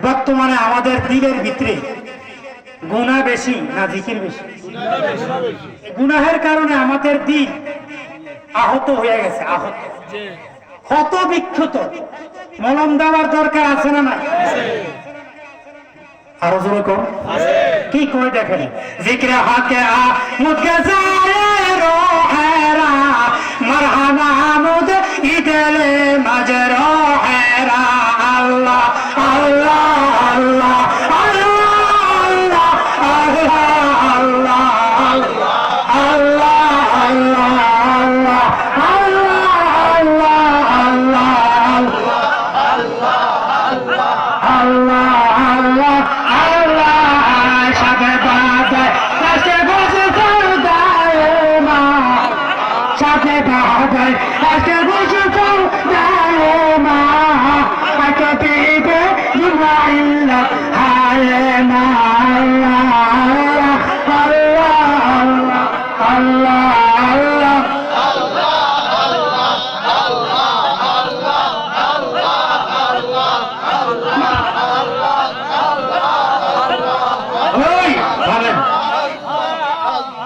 বর্তমানে আমাদের দিলের ভিতরে গুণা বেশি না জিকির বেশি? গুনাহের কারণে আমাদের দিল আহত হয়ে গেছে, আহত। ক্ষত বিক্ষত। মলম দেওয়ার দরকার আছে না না আরও জোরে কম। কি কই দেখেন? জিক্রে হাকে আ মুদকে যায় রোহেরা মারহানা মুদ ইদেলে মাজর। বলে বাবাই আজকে বসে তো দাও মা আজকে দিবে জুমাইল্লা হায় না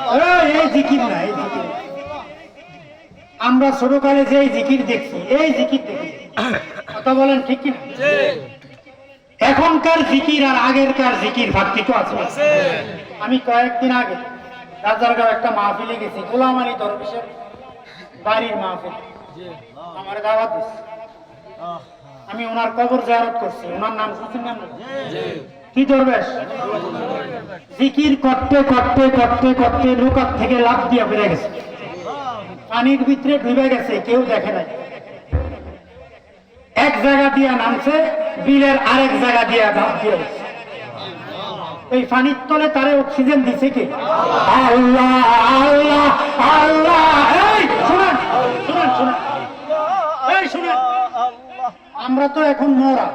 Hey, hey, dikimler. আমরা ছোটকালে যে জিকির দেখছি, এই জিকির দেখি কথা বলেন ঠিক কি এখনকার জিকির আর আগেরকার জিকির পার্থক্য আছে। আমি কয়েকদিন আগে রাজারগাঁও একটা মাহফিলে গেছি, গোলাম আলী দরবেশের বাড়ির মাহফিল। আমার দাওয়াত আমি ওনার কবর জায়ারত করছি। ওনার নাম শুনছেন নাম কি দরবেশ? জিকির করতে করতে করতে করতে নৌকার থেকে লাভ দিয়ে বেড়ে গেছে। পানির ভিতরে ডুবে গেছে, কেউ দেখে নাই। এক জায়গা দিয়া নামছে, বিলের আরেক জায়গা দিয়া লাভ দিয়ে। এই পানির তলে তারে অক্সিজেন দিছে কি? আল্লাহ আল্লাহ আল্লাহ, এই শুনেন শুনেন শুনেন। শুনেন, আমরা তো এখন মরা।